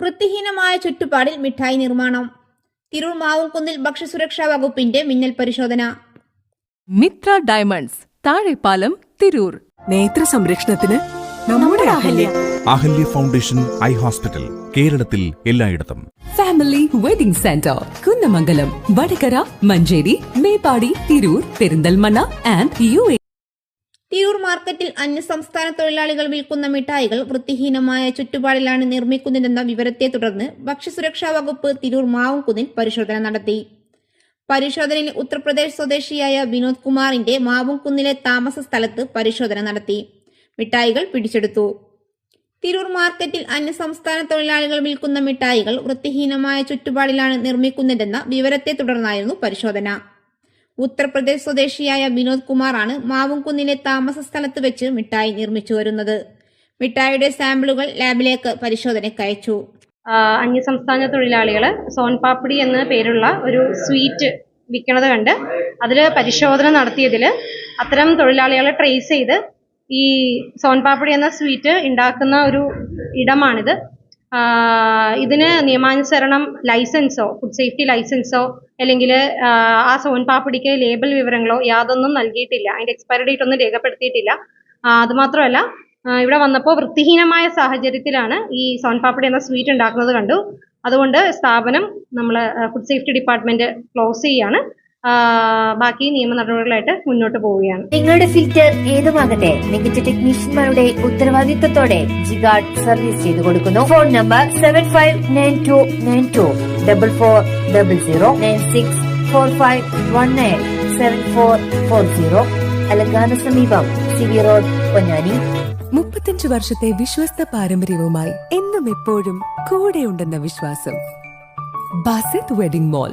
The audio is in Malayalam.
വൃത്തിഹീനമായ ചുറ്റുപാടിൽ മിഠായി നിർമ്മാണം. തിരൂർ മാവുംകുന്നിൽ ഭക്ഷ്യസുരക്ഷാ വകുപ്പിന്റെ മിന്നൽ പരിശോധന. മിത്ര ഡയമണ്ട്സ് താഴെപ്പാലം തിരൂർ. നേത്ര സംരക്ഷണത്തിന് നമ്മുടെ Ahalya. Ahalya. Foundation eye hospital കേരളത്തിൽ എല്ലായിടത്തും. Family wedding centre Kunnamangalam Vadakara Manjeri Meppadi Tirur Perinthalmanna and U A Tirur മാർക്കറ്റിൽ അന്യസംസ്ഥാന തൊഴിലാളികൾ വിൽക്കുന്ന മിഠായികൾ വൃത്തിഹീനമായ ചുറ്റുപാടിലാണ് നിർമ്മിക്കുന്നതെന്ന വിവരത്തെ തുടർന്ന് ഭക്ഷ്യസുരക്ഷാ വകുപ്പ് തിരൂർ മാവുംകുന്നിൽ പരിശോധന നടത്തി. പരിശോധനയിൽ ഉത്തർപ്രദേശ് സ്വദേശിയായ വിനോദ് കുമാറിന്റെ മാവുംകുന്നിലെ താമസ സ്ഥലത്ത് പരിശോധന നടത്തി. മിഠായികൾ പിടിച്ചെടുത്തു. തിരൂർ മാർക്കറ്റിൽ അന്യസംസ്ഥാന തൊഴിലാളികൾ വിൽക്കുന്ന മിഠായികൾ വൃത്തിഹീനമായ ചുറ്റുപാടിലാണ് നിർമ്മിക്കുന്നതെന്ന വിവരത്തെ തുടർന്നായിരുന്നു പരിശോധന. ഉത്തർപ്രദേശ് സ്വദേശിയായ വിനോദ് കുമാറാണ് മാവുംകുന്നിലെ താമസ സ്ഥലത്ത് വെച്ച് മിഠായി നിർമ്മിച്ചു വരുന്നത്. മിഠായിയുടെ സാമ്പിളുകൾ ലാബിലേക്ക് പരിശോധനയ്ക്ക് അയച്ചു. അന്യസംസ്ഥാന തൊഴിലാളികൾ സോൻപാപ്പിടി എന്ന പേരുള്ള ഒരു സ്വീറ്റ് വിൽക്കണത് കണ്ട് അതിൽ പരിശോധന നടത്തിയതിൽ അത്തരം തൊഴിലാളികളെ ട്രേസ് ചെയ്ത് ഈ സോൻപാപ്പിടി എന്ന സ്വീറ്റ് ഉണ്ടാക്കുന്ന ഒരു ഇടമാണിത്. ഇതിന് നിയമാനുസരണം ലൈസൻസോ ഫുഡ് സേഫ്റ്റി ലൈസൻസോ അല്ലെങ്കിൽ ആ സോൻപാപ്പിടിക്ക് ലേബൽ വിവരങ്ങളോ യാതൊന്നും നൽകിയിട്ടില്ല. അതിന്റെ എക്സ്പയറി ഡേറ്റ് ഒന്നും രേഖപ്പെടുത്തിയിട്ടില്ല. അതുമാത്രമല്ല ഇവിടെ വന്നപ്പോൾ വൃത്തിഹീനമായ സാഹചര്യത്തിലാണ് ഈ സോൻപാപ്പടി എന്ന സ്വീറ്റ് ഉണ്ടാക്കുന്നത് കണ്ടു. അതുകൊണ്ട് സ്ഥാപനം നമ്മൾ ഫുഡ് സേഫ്റ്റി ഡിപ്പാർട്ട്മെന്റ് ക്ലോസ് ചെയ്യാണ്. ആ, ബാക്കി നിയമ നടപടികളായിട്ട് മുന്നോട്ട് പോവുകയാണ്. നിങ്ങളുടെ ഫിൽറ്റർ ഏതുമാകട്ടെ മികച്ച ടെക്നീഷ്യന്മാരുടെ ഉത്തരവാദിത്തത്തോടെ ജിഗാർഡ് സർവീസ് ചെയ്തു കൊടുക്കുന്നു. Phone number seven five nine two nine two double four double zero nine six four five one nine seven four four zero അലങ്കാന സമീപം സി വി റോഡ് പൊന്നാനി. മുപ്പത്തഞ്ച് വർഷത്തെ വിശ്വസ്ത പാരമ്പര്യവുമായി എന്നും എപ്പോഴും കൂടെയുണ്ടെന്ന വിശ്വാസം. Basith wedding mall.